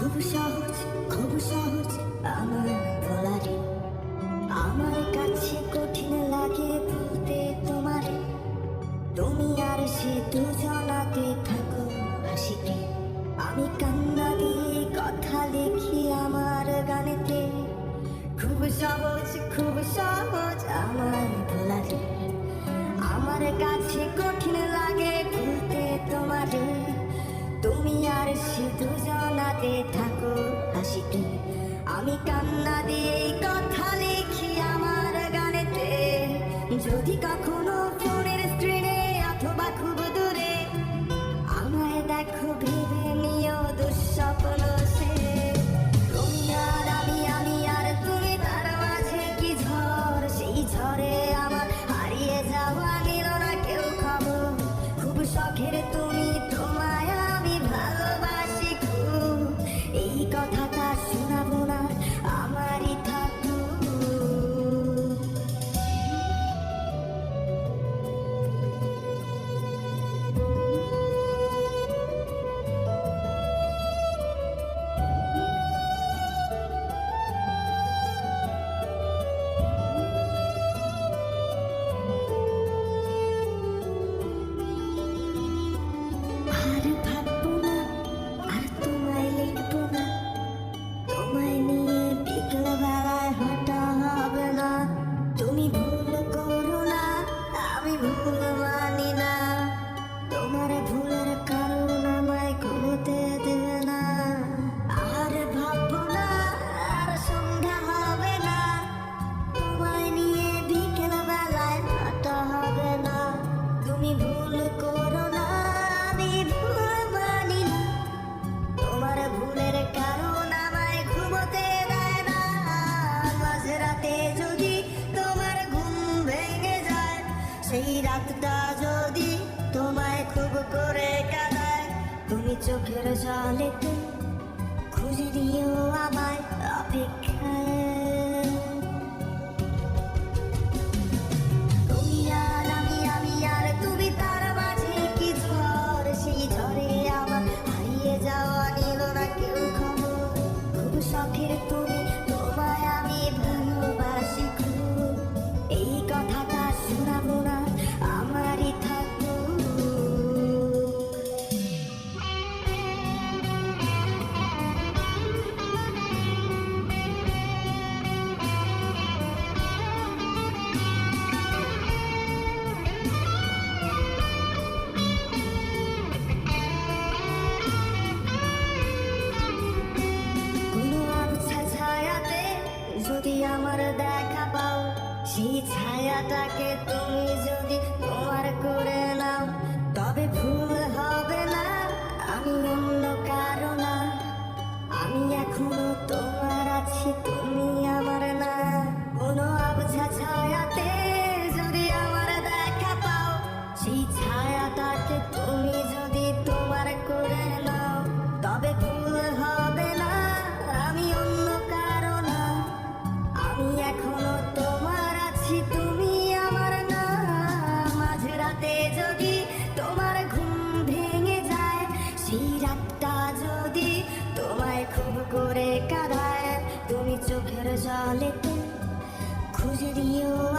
খুব সহজ খুব সহজ আমার আমার কাছে কঠিন লাগে বলতে তোমারে। তুমি আর সে দুজনাতে থাকো আমি কান্না দিয়ে কথা আমার গানেতে। খুব সহজ খুব সহজ আমার আমার কাছে কঠিন লাগে তোমারে। কান্না দিয়ে কথা লিখি আমার গানেতে। যদি কখনো ফোনের স্ক্রিনে অথবা খুব দূরে আমায় দেখো, ভেবে নিও দুঃস্বপ্ন সে। তুমি আর আমি আমি আর তুমি তার মাঝে কি ঝড়? সেই ঝড়ে আমার হারিয়ে যাওয়া নিল না কেউ খবর। খুব শখের রাতটা যদি তোমায় খুব করে কাঁদায় তুমি চোখের জলেতে খুঁজে দিও আমায় অপেক্ষায়। ছায়াটাকে তুমি যদি তোমায় খুব করে কাঁদায় তুমি চোখের জলে খুঁজে দিও আমায়